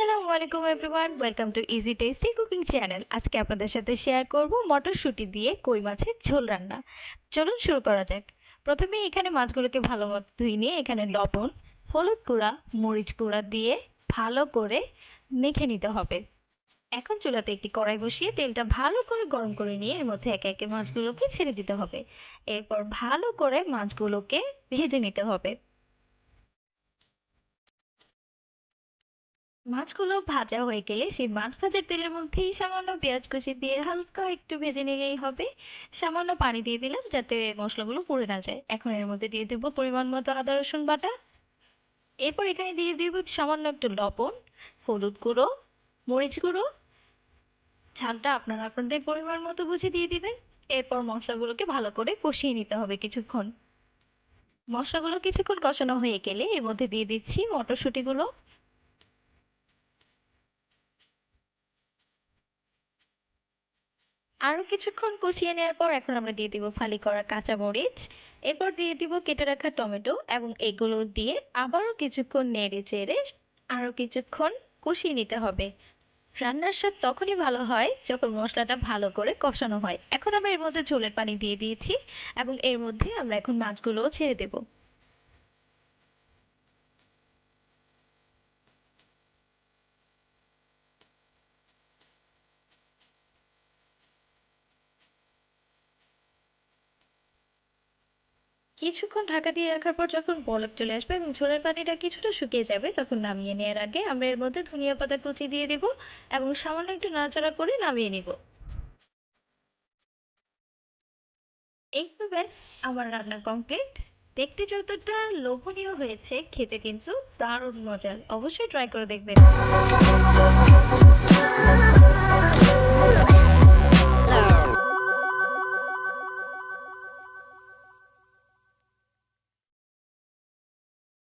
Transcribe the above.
আসসালামু আলাইকুম everyone welcome to easy tasty cooking channel আজকে আপনাদের সাথে শেয়ার করব মটরশুঁটি দিয়ে কই মাছের ঝোল রান্না। চলুন শুরু করা যাক। প্রথমে এখানে মাছগুলোকে ভালো মতো ধুয়ে নিয়ে এখানে লবণ, হলুদ গুঁড়া, মরিচ গুঁড়া দিয়ে ভালো করে মেখে নিতে হবে। এখন চুলাতে একটি কড়াই বসিয়ে তেলটা ভালো করে গরম করে নিয়ে এর মধ্যে একে একে মাছগুলোকে ছেড়ে দিতে হবে। এরপর ভালো করে মাছগুলোকে ভেজে নিতে হবে। মাছগুলো ভাজা হয়ে গেলে সেই মাছ ভাজার তেলের মধ্যেই সামান্য পেঁয়াজ কুচি দিয়ে হালকা একটু ভেজে নিলেই হবে। সামান্য পানি দিয়ে দিলাম যাতে মশলাগুলো পুড়ে না যায়। এখন এর মধ্যে দিয়ে দেবো পরিমাণ মতো আদা, রসুন বাটা। এরপর এখানে দিয়ে দিব সামান্য একটু লবণ, হলুদ গুঁড়ো, মরিচ গুঁড়ো। ঝালটা আপনারা আপনাদের পরিমাণ মতো বুঝে দিয়ে দিবেন। এরপর মশলাগুলোকে ভালো করে কষিয়ে নিতে হবে কিছুক্ষণ। মশলাগুলো কিছুক্ষণ কষানো হয়ে গেলে এর মধ্যে দিয়ে দিচ্ছি মটরশুঁটিগুলো। আরও কিছুক্ষণ কষিয়ে নেওয়ার পর এখন আমরা দিয়ে দিব ফালি করা কাঁচা মরিচ। এরপর দিয়ে দিব কেটে রাখা টমেটো এবং এগুলো দিয়ে আবারও কিছুক্ষণ নেড়ে চেড়ে আরও কিছুক্ষণ কষিয়ে নিতে হবে। রান্নার স্বাদ তখনই ভালো হয় যখন মশলাটা ভালো করে কষানো হয়। এখন আমরা এর মধ্যে ঝোলের পানি দিয়ে দিয়েছি এবং এর মধ্যে আমরা এখন মাছগুলোও ছেড়ে দেবো। কিছুক্ষণ ঢাকা দিয়ে রাখার পর যখন বলক চলে আসবে এবং ঝোলের পানিটা কিছুটা শুকিয়ে যাবে, তখন নামিয়ে নেওয়ার আগে আমরা এর মধ্যে ধনিয়া পাতা কুচি দিয়ে দেব এবং সামান্য একটু নাড়াচাড়া করে নামিয়ে নিব। এই তো ব্যাস আমার রান্না কমপ্লিট দেখতে যতটা লোভনীয় হয়েছে, খেতে কিন্তু দারুণ মজার। অবশ্যই ট্রাই করে দেখবেন।